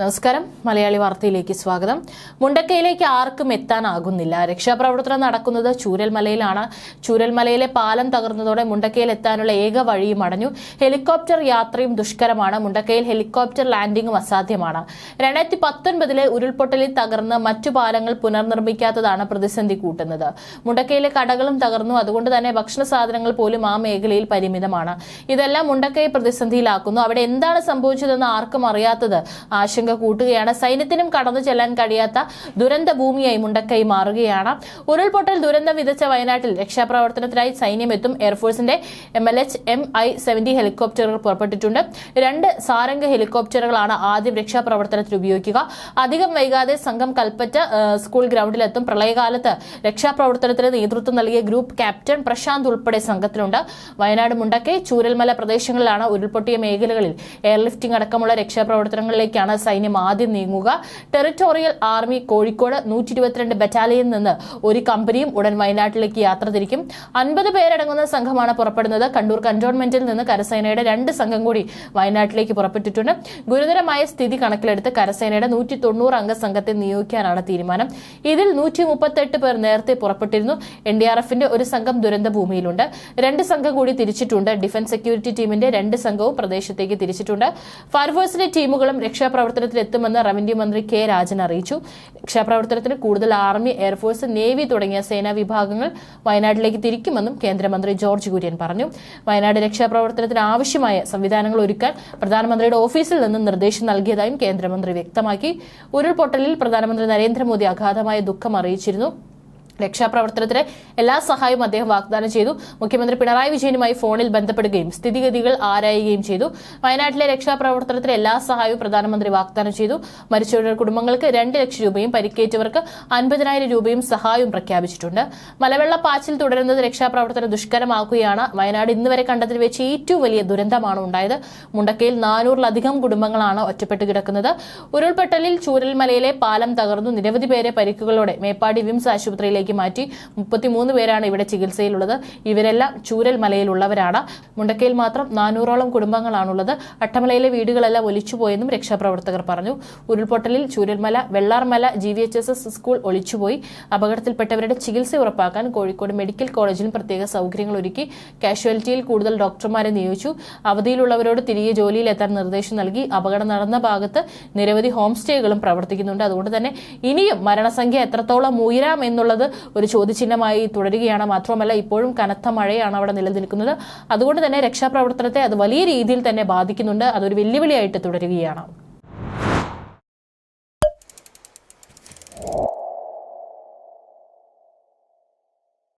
നമസ്കാരം. മലയാളി വാർത്തയിലേക്ക് സ്വാഗതം. മുണ്ടക്കയിലേക്ക് ആർക്കും എത്താനാകുന്നില്ല. രക്ഷാപ്രവർത്തനം നടക്കുന്നത് ചൂരൽമലയിലാണ്. ചൂരൽമലയിലെ പാലം തകർന്നതോടെ മുണ്ടക്കയിൽ എത്താനുള്ള ഏക വഴിയും അടഞ്ഞു. ഹെലികോപ്റ്റർ യാത്രയും ദുഷ്കരമാണ്. മുണ്ടക്കയിൽ ഹെലികോപ്റ്റർ ലാൻഡിംഗും അസാധ്യമാണ്. രണ്ടായിരത്തി പത്തൊൻപതിലെ ഉരുൾപൊട്ടലിൽ തകർന്ന് മറ്റു പാലങ്ങൾ പുനർനിർമ്മിക്കാത്തതാണ് പ്രതിസന്ധി കൂട്ടുന്നത്. മുണ്ടക്കയിലെ കടകളും തകർന്നു. അതുകൊണ്ട് തന്നെ ഭക്ഷണ സാധനങ്ങൾ പോലും ആ മേഖലയിൽ പരിമിതമാണ്. ഇതെല്ലാം മുണ്ടക്കയെ പ്രതിസന്ധിയിലാക്കുന്നു. അവിടെ എന്താണ് സംഭവിച്ചതെന്ന് ആർക്കും അറിയാത്തത് ആശങ്ക കൂട്ടുകയാണ്. സൈന്യത്തിനും കടന്നു ചെല്ലാൻ കഴിയാത്ത ദുരന്ത ഭൂമിയായി മുണ്ടക്കൈ മാറുകയാണ്. ഉരുൾപൊട്ടൽ ദുരന്തം വിതച്ച വയനാട്ടിൽ രക്ഷാപ്രവർത്തനത്തിനായി സൈന്യം എത്തും എയർഫോഴ്സിന്റെ M L H M I seventy ഹെലികോപ്റ്ററുകൾ പുറപ്പെട്ടിട്ടുണ്ട്. രണ്ട് സാരംഗ ഹെലികോപ്റ്ററുകളാണ് ആദ്യം രക്ഷാപ്രവർത്തനത്തിൽ ഉപയോഗിക്കുക. അധികം വൈകാതെ സംഘം കൽപ്പറ്റ സ്കൂൾ ഗ്രൗണ്ടിലെത്തും പ്രളയകാലത്ത് രക്ഷാപ്രവർത്തനത്തിന് നേതൃത്വം നൽകിയ ഗ്രൂപ്പ് ക്യാപ്റ്റൻ പ്രശാന്ത് ഉൾപ്പെടെ സംഘത്തിലുണ്ട്. വയനാട് മുണ്ടക്കൈ ചൂരൽമല പ്രദേശങ്ങളിലാണ് ഉരുൾപൊട്ടിയ മേഖലകളിൽ എയർലിഫ്റ്റിംഗ് അടക്കമുള്ള രക്ഷാപ്രവർത്തനങ്ങളിലേക്കാണ് സൈന്യം ആദ്യം നീങ്ങുക. ടെറിട്ടോറിയൽ ആർമി കോഴിക്കോട് നൂറ്റി ഇരുപത്തിരണ്ട് ബറ്റാലിയനിൽ നിന്ന് ഒരു കമ്പനിയും ഉടൻ വയനാട്ടിലേക്ക് യാത്ര തിരിക്കും. അൻപത് പേരടങ്ങുന്ന സംഘമാണ് പുറപ്പെടുന്നത്. കണ്ണൂർ കന്റോൺമെന്റിൽ നിന്ന് കരസേനയുടെ രണ്ട് സംഘം കൂടി വയനാട്ടിലേക്ക് പുറപ്പെട്ടിട്ടുണ്ട്. ഗുരുതരമായ സ്ഥിതി കണക്കിലെടുത്ത് കരസേനയുടെ നൂറ്റി തൊണ്ണൂറ് അംഗ സംഘത്തെ നിയോഗിക്കാനാണ് തീരുമാനം. ഇതിൽ നൂറ്റി മുപ്പത്തെട്ട് പേർ നേരത്തെ പുറപ്പെട്ടിരുന്നു. എൻ ഡി ആർ എഫിന്റെ ഒരു സംഘം ദുരന്ത ഭൂമിയിലുണ്ട് രണ്ട് സംഘം കൂടി തിരിച്ചിട്ടുണ്ട്. ഡിഫൻസ് സെക്യൂരിറ്റി ടീമിന്റെ രണ്ട് സംഘവും പ്രദേശത്തേക്ക് തിരിച്ചിട്ടുണ്ട്. ഫയർഫോഴ്സിന്റെ ടീമുകളും രക്ഷാപ്രവർത്തനത്തിൽ എത്തുമെന്ന് റവന്യൂ മന്ത്രി കെ രാജൻ അറിയിച്ചു. രക്ഷാപ്രവർത്തനത്തിന് കൂടുതൽ ആർമി എയർഫോഴ്സ് നേവി തുടങ്ങിയ സേനാ വിഭാഗങ്ങൾ വയനാട്ടിലേക്ക് തിരിക്കുമെന്നും കേന്ദ്രമന്ത്രി ജോർജ് കുര്യൻ പറഞ്ഞു. വയനാട് രക്ഷാപ്രവർത്തനത്തിന് ആവശ്യമായ സംവിധാനങ്ങൾ ഒരുക്കാൻ പ്രധാനമന്ത്രിയുടെ ഓഫീസിൽ നിന്ന് നിർദ്ദേശം നൽകിയതായും കേന്ദ്രമന്ത്രി വ്യക്തമാക്കി. ഉരുൾപൊട്ടലിൽ പ്രധാനമന്ത്രി നരേന്ദ്രമോദി അഗാധമായ ദുഃഖം അറിയിച്ചിരുന്നു. രക്ഷാപ്രവർത്തനത്തിന് എല്ലാ സഹായവും അദ്ദേഹം വാഗ്ദാനം ചെയ്തു. മുഖ്യമന്ത്രി പിണറായി വിജയനുമായി ഫോണിൽ ബന്ധപ്പെടുകയും സ്ഥിതിഗതികൾ ആരായുകയും ചെയ്തു. വയനാട്ടിലെ രക്ഷാപ്രവർത്തനത്തിന് എല്ലാ സഹായവും പ്രധാനമന്ത്രി വാഗ്ദാനം ചെയ്തു. മരിച്ചവരുടെ കുടുംബങ്ങൾക്ക് രണ്ട് ലക്ഷം രൂപയും പരിക്കേറ്റവർക്ക് അൻപതിനായിരം രൂപയും സഹായവും പ്രഖ്യാപിച്ചിട്ടുണ്ട്. മലവെള്ള പാച്ചിൽ തുടരുന്നത് രക്ഷാപ്രവർത്തനം ദുഷ്കരമാക്കുകയാണ്. വയനാട് ഇന്ന് വരെ കണ്ടതിൽ വെച്ച് ഏറ്റവും വലിയ ദുരന്തമാണ് ഉണ്ടായത്. മുണ്ടക്കയിൽ നാനൂറിലധികം കുടുംബങ്ങളാണ് ഒറ്റപ്പെട്ട് കിടക്കുന്നത്. ഉരുൾപൊട്ടലിൽ ചൂരൽമലയിലെ പാലം തകർന്നു. നിരവധി പേരെ പരിക്കുകളോടെ മേപ്പാടി വിംസ് ആശുപത്രിയിലേക്ക് മാറ്റി മുപ്പത്തിമൂന്ന് പേരാണ് ഇവിടെ ചികിത്സയിലുള്ളത്. ഇവരെല്ലാം ചൂരൽ മലയിലുള്ളവരാണ് മുണ്ടക്കയിൽ മാത്രം നാനൂറോളം കുടുംബങ്ങളാണുള്ളത്. അട്ടമലയിലെ വീടുകളെല്ലാം ഒലിച്ചുപോയെന്നും രക്ഷാപ്രവർത്തകർ പറഞ്ഞു. ഉരുൾപൊട്ടലിൽ Chooralmala Vellarmala G V H S S school ഒളിച്ചുപോയി. അപകടത്തിൽപ്പെട്ടവരുടെ ചികിത്സ ഉറപ്പാക്കാൻ കോഴിക്കോട് മെഡിക്കൽ കോളേജിലും പ്രത്യേക സൗകര്യങ്ങൾ ഒരുക്കി കാഷ്വാലിറ്റിയിൽ കൂടുതൽ ഡോക്ടർമാരെ നിയോഗിച്ചു. അവധിയിലുള്ളവരോട് തിരികെ ജോലിയിലെത്താൻ നിർദ്ദേശം നൽകി. അപകടം നടന്ന ഭാഗത്ത് നിരവധി ഹോം സ്റ്റേകളും പ്രവർത്തിക്കുന്നുണ്ട്. അതുകൊണ്ട് തന്നെ ഇനിയും മരണസംഖ്യ എത്രത്തോളം ഉയരാം എന്നുള്ളത് ഒരു ചോദ്യചിഹ്നമായി തുടരുകയാണ്. മാത്രമല്ല ഇപ്പോഴും കനത്ത മഴയാണ് അവിടെ നിലനിൽക്കുന്നത്. അതുകൊണ്ട് തന്നെ രക്ഷാപ്രവർത്തനത്തെ അത് വലിയ രീതിയിൽ തന്നെ ബാധിക്കുന്നുണ്ട്. അതൊരു വെല്ലുവിളിയായിട്ട് തുടരുകയാണ്.